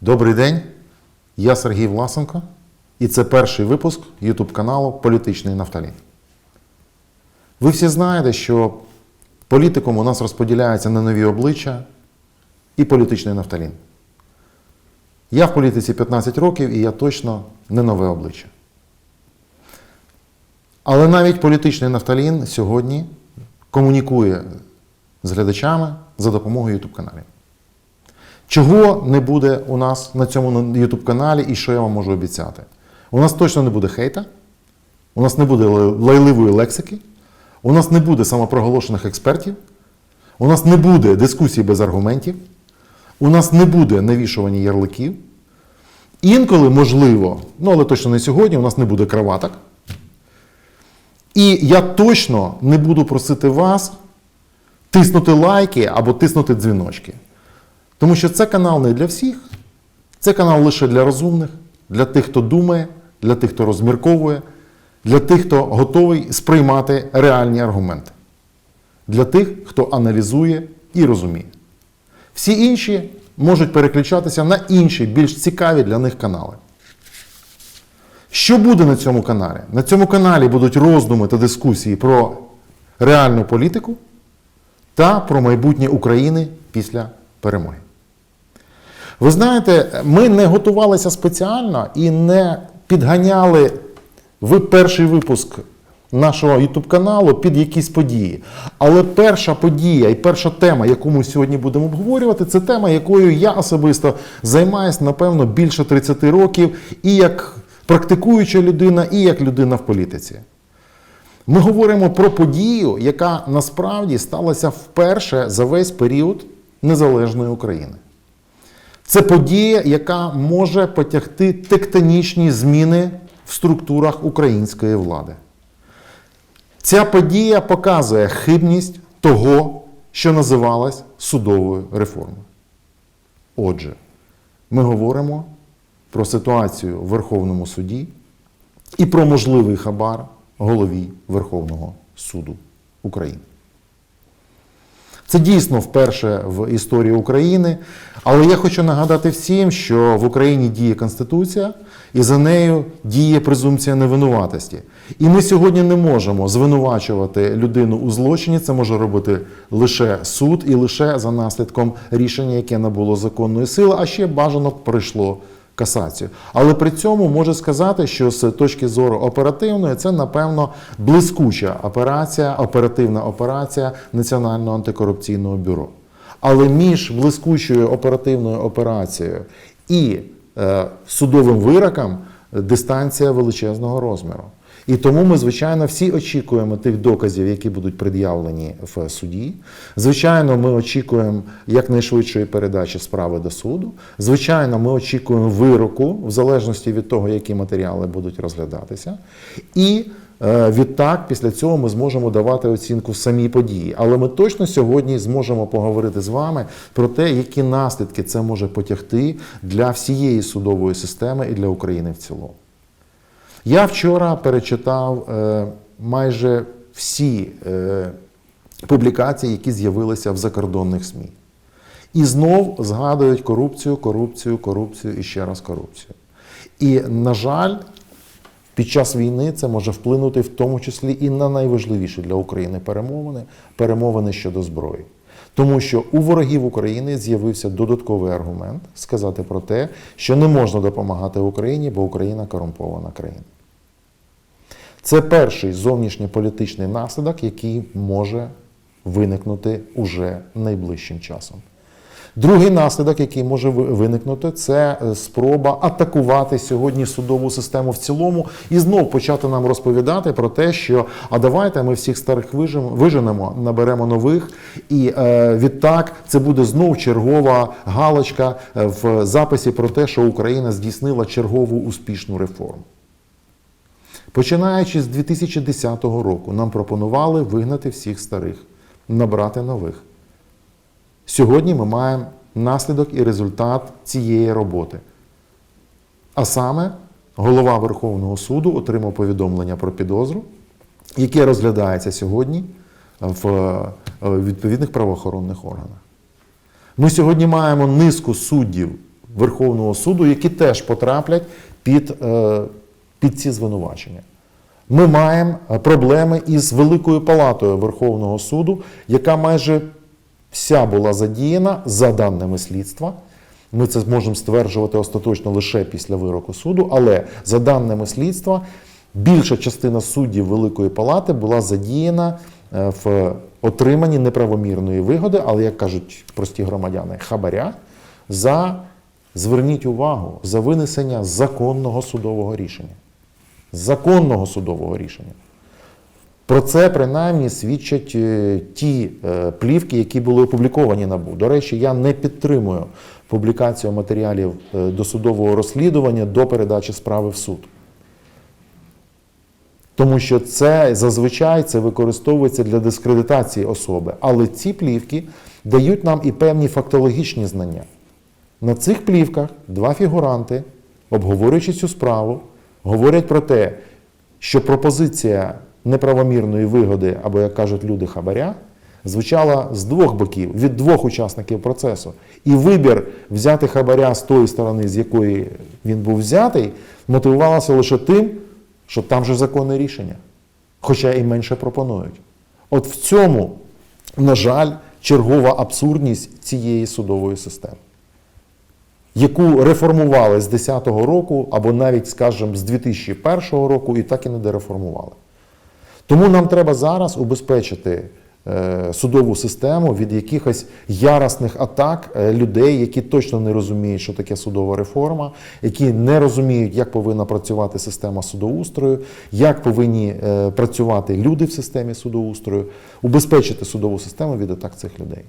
Добрий день, я Сергій Власенко, і це перший випуск YouTube каналу Політичний Нафталін. Ви всі знаєте, що політикум у нас розподіляється на нові обличчя і політичний нафталін. Я в політиці 15 років і я точно не нове обличчя. Але навіть політичний нафталін сьогодні комунікує з глядачами за допомогою YouTube каналів. Чого не буде у нас на цьому YouTube каналі і що я вам можу обіцяти? У нас точно не буде хейта, у нас не буде лайливої лексики, у нас не буде самопроголошених експертів, у нас не буде дискусій без аргументів, у нас не буде навішування ярликів. Інколи, можливо, ну але точно не сьогодні, у нас не буде краваток. І я точно не буду просити вас тиснути лайки або тиснути дзвіночки. Тому що це канал не для всіх, це канал лише для розумних, для тих, хто думає, для тих, хто розмірковує, для тих, хто готовий сприймати реальні аргументи, для тих, хто аналізує і розуміє. Всі інші можуть переключатися на інші, більш цікаві для них канали. Що буде на цьому каналі? На цьому каналі будуть роздуми та дискусії про реальну політику та про майбутнє України після перемоги. Ви знаєте, ми не готувалися спеціально і не підганяли в перший випуск нашого YouTube каналу під якісь події. Але перша подія і перша тема, яку ми сьогодні будемо обговорювати, це тема, якою я особисто займаюся, напевно, більше 30 років, і як практикуюча людина, і як людина в політиці. Ми говоримо про подію, яка насправді сталася вперше за весь період незалежної України. Це подія, яка може потягти тектонічні зміни в структурах української влади. Ця подія показує хибність того, що називалось судовою реформою. Отже, ми говоримо про ситуацію в Верховному суді і про можливий хабар голові Верховного суду України. Це дійсно вперше в історії України. Але я хочу нагадати всім, що в Україні діє Конституція, і за нею діє презумпція невинуватості. І ми сьогодні не можемо звинувачувати людину у злочині. Це може робити лише суд і лише за наслідком рішення, яке набуло законної сили, а ще бажано пройшло касацію. Але при цьому можу сказати, що з точки зору оперативної це, напевно, блискуча операція, оперативна операція Національного антикорупційного бюро. Але між блискучою оперативною операцією і е, судовим вироком дистанція величезного розміру. І тому ми, звичайно, всі очікуємо тих доказів, які будуть пред'явлені в суді. Звичайно, ми очікуємо якнайшвидшої передачі справи до суду. Звичайно, ми очікуємо вироку, в залежності від того, які матеріали будуть розглядатися. І е, відтак, після цього ми зможемо давати оцінку самій події. Але ми точно сьогодні зможемо поговорити з вами про те, які наслідки це може потягти для всієї судової системи і для України в цілому. Я вчора перечитав е, майже всі е, публікації, які з'явилися в закордонних СМІ. І знов згадують корупцію, корупцію, корупцію і ще раз корупцію. І, на жаль, під час війни це може вплинути в тому числі і на найважливіші для України перемовини перемовини щодо зброї. Тому що у ворогів України з'явився додатковий аргумент сказати про те, що не можна допомагати Україні, бо Україна корумпована країна. Це перший зовнішньополітичний наслідок, який може виникнути уже найближчим часом. Другий наслідок, який може виникнути, це спроба атакувати сьогодні судову систему в цілому і знов почати нам розповідати про те, що а давайте ми всіх старих виженемо, наберемо нових, і е, відтак це буде знов чергова галочка в записі про те, що Україна здійснила чергову успішну реформу. Починаючи з 2010 року, нам пропонували вигнати всіх старих, набрати нових. Сьогодні ми маємо наслідок і результат цієї роботи. А саме, голова Верховного суду отримав повідомлення про підозру, яке розглядається сьогодні в відповідних правоохоронних органах. Ми сьогодні маємо низку суддів Верховного суду, які теж потраплять під, е, під ці звинувачення. Ми маємо е, проблеми із Великою Палатою Верховного суду, яка майже вся була задіяна за даними слідства. Ми це зможемо стверджувати остаточно лише після вироку суду, але за даними слідства, більша частина суддів Великої Палати була задіяна е, в отриманні неправомірної вигоди, але, як кажуть прості громадяни, хабаря за, зверніть увагу, за винесення законного судового рішення. Законного судового рішення. Про це принаймні свідчать е, ті е, плівки, які були опубліковані НАБУ. До речі, я не підтримую публікацію матеріалів е, досудового розслідування до передачі справи в суд. Тому що це зазвичай це використовується для дискредитації особи. Але ці плівки дають нам і певні фактологічні знання. На цих плівках два фігуранти, обговорюючи цю справу, говорять про те, що пропозиція неправомірної вигоди, або, як кажуть люди, хабаря, звучала з двох боків, від двох учасників процесу. І вибір взяти хабаря з тої сторони, з якої він був взятий, мотивувалося лише тим, що там же законне рішення, хоча і менше пропонують. От в цьому, на жаль, чергова абсурдність цієї судової системи яку реформували з 2010 року, або навіть, скажімо, з 2001 року, і так і не дереформували. Тому нам треба зараз убезпечити е, судову систему від якихось яростних атак е, людей, які точно не розуміють, що таке судова реформа, які не розуміють, як повинна працювати система судоустрою, як повинні е, працювати люди в системі судоустрою, убезпечити судову систему від атак цих людей.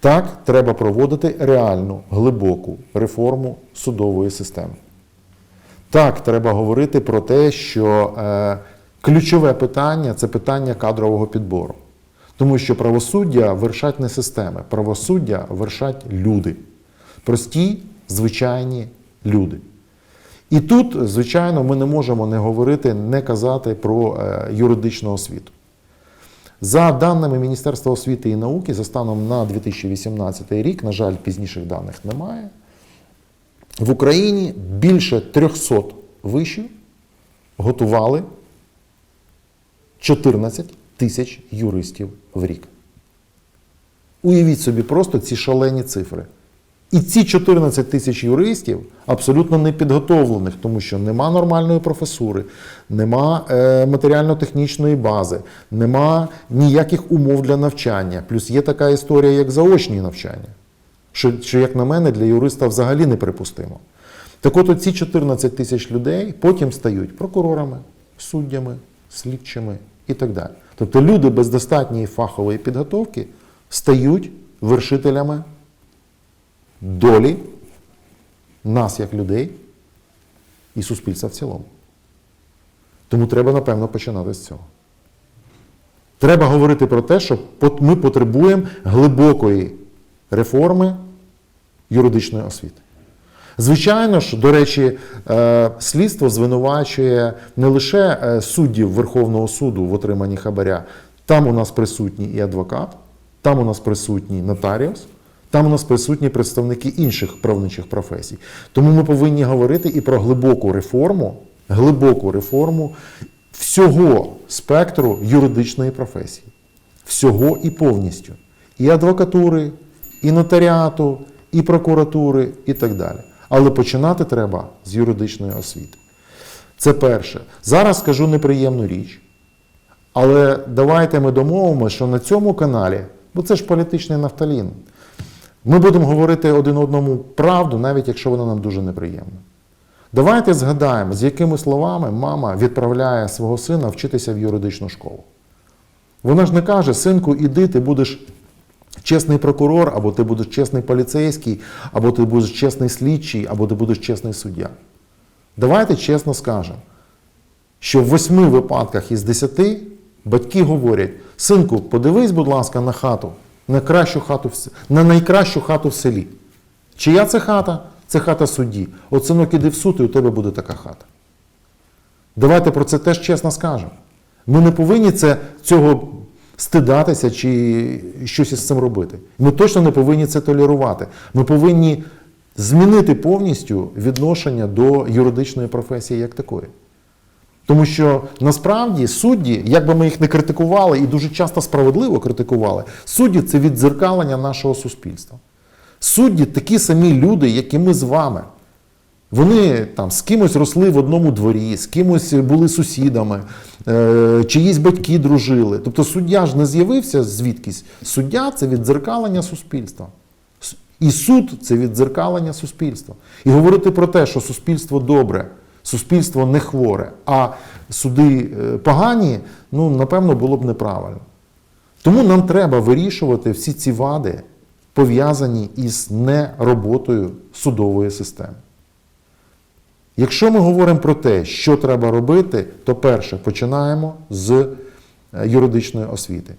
Так, треба проводити реальну, глибоку реформу судової системи. Так, треба говорити про те, що ключове питання це питання кадрового підбору. Тому що правосуддя вершать не системи, правосуддя вершать люди. Прості, звичайні люди. І тут, звичайно, ми не можемо не говорити, не казати про е, юридичну освіту. За даними Міністерства освіти і науки, за станом на 2018 рік, на жаль, пізніших даних немає. В Україні більше 300 вишів готували 14 тисяч юристів в рік. Уявіть собі просто ці шалені цифри. І ці 14 тисяч юристів абсолютно не підготовлених, тому що нема нормальної професури, нема е, матеріально-технічної бази, нема ніяких умов для навчання. Плюс є така історія, як заочні навчання, що, що як на мене, для юриста взагалі неприпустимо. Так от ці 14 тисяч людей потім стають прокурорами, суддями, слідчими і так далі. Тобто люди без достатньої фахової підготовки стають вершителями долі нас як людей і суспільства в цілому. Тому треба, напевно, починати з цього. Треба говорити про те, що ми потребуємо глибокої реформи юридичної освіти. Звичайно ж, до речі, е, слідство звинувачує не лише е, суддів Верховного суду в отриманні хабаря. Там у нас присутній і адвокат, там у нас присутній нотаріус, там у нас присутні представники інших правничих професій. Тому ми повинні говорити і про глибоку реформу, глибоку реформу всього спектру юридичної професії. Всього і повністю. І адвокатури, і нотаріату, і прокуратури, і так далі. Але починати треба з юридичної освіти. Це перше. Зараз скажу неприємну річ. Але давайте ми домовимося, що на цьому каналі, бо це ж політичний нафталін, ми будемо говорити один одному правду, навіть якщо вона нам дуже неприємна. Давайте згадаємо, з якими словами мама відправляє свого сина вчитися в юридичну школу. Вона ж не каже, синку, іди, ти будеш чесний прокурор, або ти будеш чесний поліцейський, або ти будеш чесний слідчий, або ти будеш чесний суддя. Давайте чесно скажемо, що в восьми випадках із десяти батьки говорять: синку, подивись, будь ласка, на хату, на кращу хату на найкращу хату в селі. Чия це хата? Це хата судді. От синок, іди в суд, і у тебе буде така хата. Давайте про це теж чесно скажемо. Ми не повинні це, цього стидатися чи щось із цим робити. Ми точно не повинні це толерувати. Ми повинні змінити повністю відношення до юридичної професії як такої. Тому що насправді судді, як би ми їх не критикували і дуже часто справедливо критикували, судді це віддзеркалення нашого суспільства. Судді такі самі люди, як і ми з вами. Вони там з кимось росли в одному дворі, з кимось були сусідами, е, чиїсь батьки дружили. Тобто суддя ж не з'явився звідкись. Суддя це віддзеркалення суспільства. І суд це віддзеркалення суспільства. І говорити про те, що суспільство добре, суспільство не хворе, а суди е, погані, ну, напевно, було б неправильно. Тому нам треба вирішувати всі ці вади, пов'язані із нероботою судової системи. Якщо ми говоримо про те, що треба робити, то перше починаємо з е, юридичної освіти.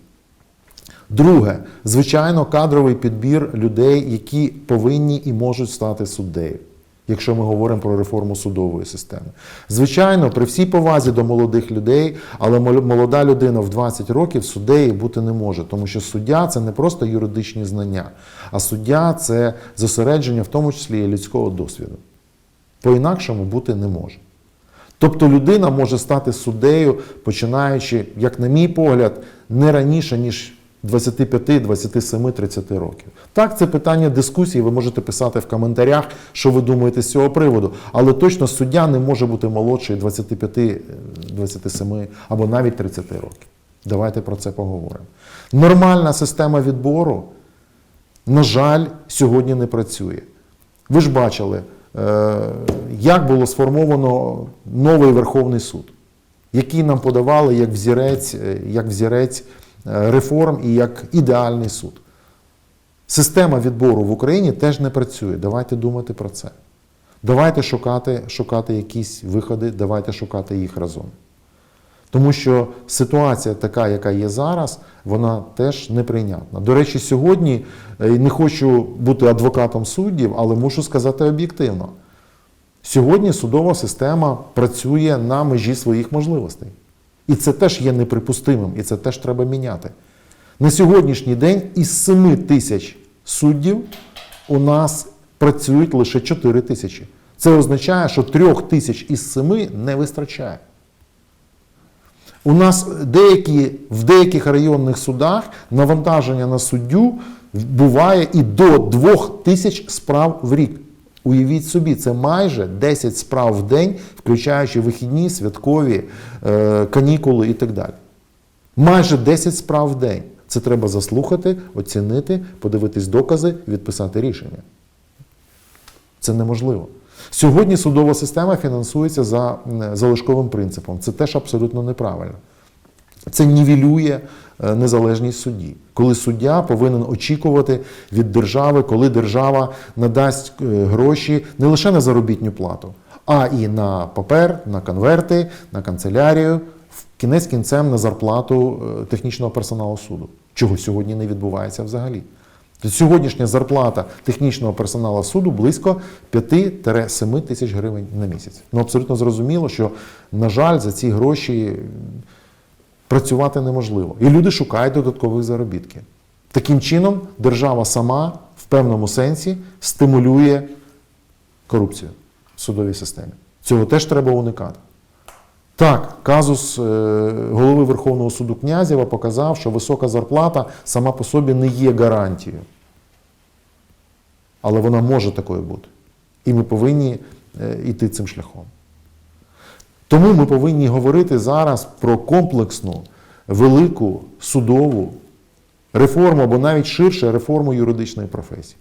Друге, звичайно, кадровий підбір людей, які повинні і можуть стати суддею, якщо ми говоримо про реформу судової системи. Звичайно, при всій повазі до молодих людей, але молода людина в 20 років суддею бути не може, тому що суддя це не просто юридичні знання, а суддя це зосередження, в тому числі і людського досвіду. По-інакшому бути не може. Тобто людина може стати суддею, починаючи, як на мій погляд, не раніше, ніж 25, 27, 30 років. Так, це питання дискусії, ви можете писати в коментарях, що ви думаєте з цього приводу. Але точно суддя не може бути молодший 25, е, 27 або навіть 30 років. Давайте про це поговоримо. Нормальна система відбору, на жаль, сьогодні не працює. Ви ж бачили, як було сформовано новий Верховний суд, який нам подавали як взірець, е, як взірець е, реформ і як ідеальний суд. Система відбору в Україні теж не працює. Давайте думати про це. Давайте шукати, шукати якісь виходи, давайте шукати їх разом. Тому що ситуація така, яка є зараз, вона теж неприйнятна. До речі, сьогодні е, не хочу бути адвокатом суддів, але мушу сказати об'єктивно. Сьогодні судова система працює на межі своїх можливостей. І це теж є неприпустимим, і це теж треба міняти. На сьогоднішній день із 7 тисяч суддів у нас працюють лише 4 тисячі. Це означає, що 3 тисяч із 7 не вистачає. У нас деякі, в деяких районних судах навантаження на суддю буває і до 2 тисяч справ в рік. Уявіть собі, це майже 10 справ в день, включаючи вихідні, святкові, е, канікули і так далі. Майже 10 справ в день. Це треба заслухати, оцінити, подивитись докази, відписати рішення. Це неможливо. Сьогодні судова система фінансується за залишковим принципом. Це теж абсолютно неправильно. Це нівелює е, незалежність судді, коли суддя повинен очікувати від держави, коли держава надасть е, гроші не лише на заробітну плату, а і на папер, на конверти, на канцелярію, в кінець кінцем на зарплату е, технічного персоналу суду, чого сьогодні не відбувається взагалі. Сьогоднішня зарплата технічного персоналу суду близько 5-7 тисяч гривень на місяць. Ну абсолютно зрозуміло, що, на жаль, за ці гроші працювати неможливо. І люди шукають додаткових заробітків. Таким чином, держава сама в певному сенсі стимулює корупцію в судовій системі. Цього теж треба уникати. Так, казус е, голови Верховного суду Князєва показав, що висока зарплата сама по собі не є гарантією. Але вона може такою бути. І ми повинні е, йти цим шляхом. Тому ми повинні говорити зараз про комплексну, велику судову реформу або навіть ширше реформу юридичної професії.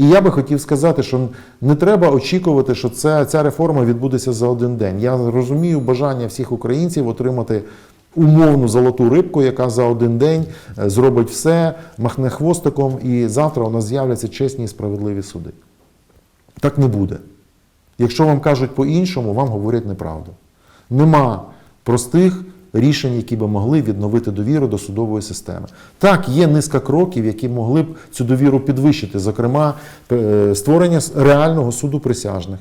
І я би хотів сказати, що не треба очікувати, що це, ця реформа відбудеться за один день. Я розумію бажання всіх українців отримати умовну золоту рибку, яка за один день е, зробить все, махне хвостиком, і завтра у нас з'являться чесні і справедливі суди. Так не буде. Якщо вам кажуть по-іншому, вам говорять неправду. Нема простих рішень, які би могли відновити довіру до судової системи. Так, є низка кроків, які могли б цю довіру підвищити, зокрема, е, створення реального суду присяжних.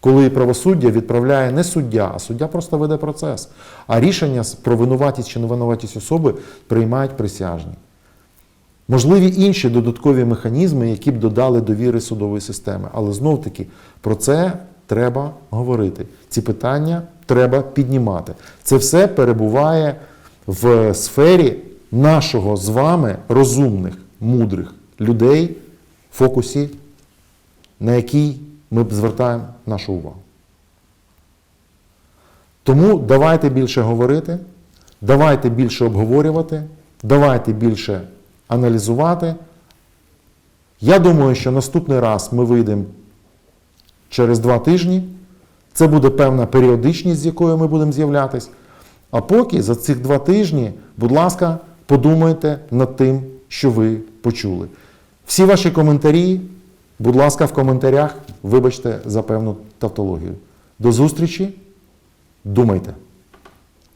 Коли правосуддя відправляє не суддя, а суддя просто веде процес. А рішення про винуватість чи невинуватість особи приймають присяжні. Можливі інші додаткові механізми, які б додали довіри судової системи. Але знов таки про це треба говорити. Ці питання треба піднімати. Це все перебуває в сфері нашого з вами розумних, мудрих людей, в фокусі, на який ми звертаємо нашу увагу. Тому давайте більше говорити, давайте більше обговорювати, давайте більше аналізувати. Я думаю, що наступний раз ми вийдемо через два тижні. Це буде певна періодичність, з якою ми будемо з'являтись. А поки за цих два тижні, будь ласка, подумайте над тим, що ви почули. Всі ваші коментарі, будь ласка, в коментарях, вибачте за певну тавтологію. До зустрічі. Думайте.